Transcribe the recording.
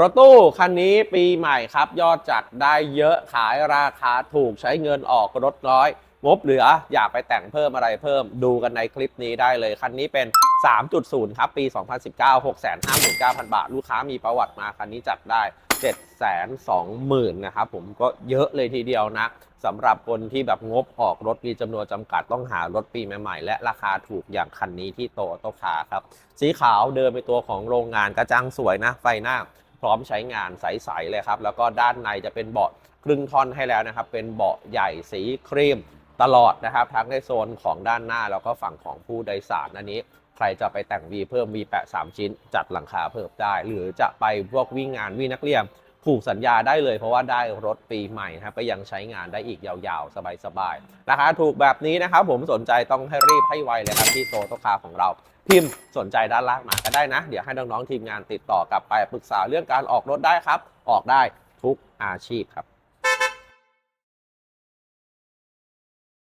รถตู้คันนี้ปีใหม่ครับ ยอดจัดได้เยอะขายราคาถูกใช้เงินออกรถน้อย งบเหลืออยากไปแต่งเพิ่มอะไรเพิ่ม ดูกันในคลิปนี้ได้เลย คันนี้เป็น 3.0 ครับ ปี 2019 659,000 บาท ลูกค้ามีประวัติมาคันนี้จัดได้720,000นะครับผมก็เยอะเลยทีเดียวนะสำหรับคนที่แบบงบออกรถมีจำนวนจำกัดต้องหารถปีใหม่ๆ และราคาถูกอย่างคันนี้ที่โตโตคาครับ สีขาวเดินไปนตัวของโรงงานกระจังสวยนะ ไฟหน้า พร้อมใช้งานใสๆเลยครับ แล้วก็ด้านในจะเป็นเบาะครึ่งท่อนให้แล้วนะครับ เป็นเบาะใหญ่สีครีมตลอดนะครับ ทั้งในโซนของด้านหน้าแล้วก็ฝั่งของผู้โดยสารอันนี้ ใครจะไปแต่ง V เพิ่ม V แปะ3ชิ้น จัดหลังคาเพิ่มได้ หรือจะไปพวกวิ่งงานวิ่งนักเรียน ผูกสัญญาได้เลยเพราะว่าได้รถปีใหม่นะครับก็ยังใช้งานได้อีกยาวๆ สบายๆราคาถูกแบบนี้นะครับผมสนใจต้องให้รีบให้ไวเลยครับที่โตโตคาของเราพิมพ์สนใจด้านล่างมาก็ได้นะ เดี๋ยวให้น้องๆทีมงานติดต่อกลับไปปรึกษาเรื่องการออกรถได้ครับ ออกได้ทุกอาชีพครับ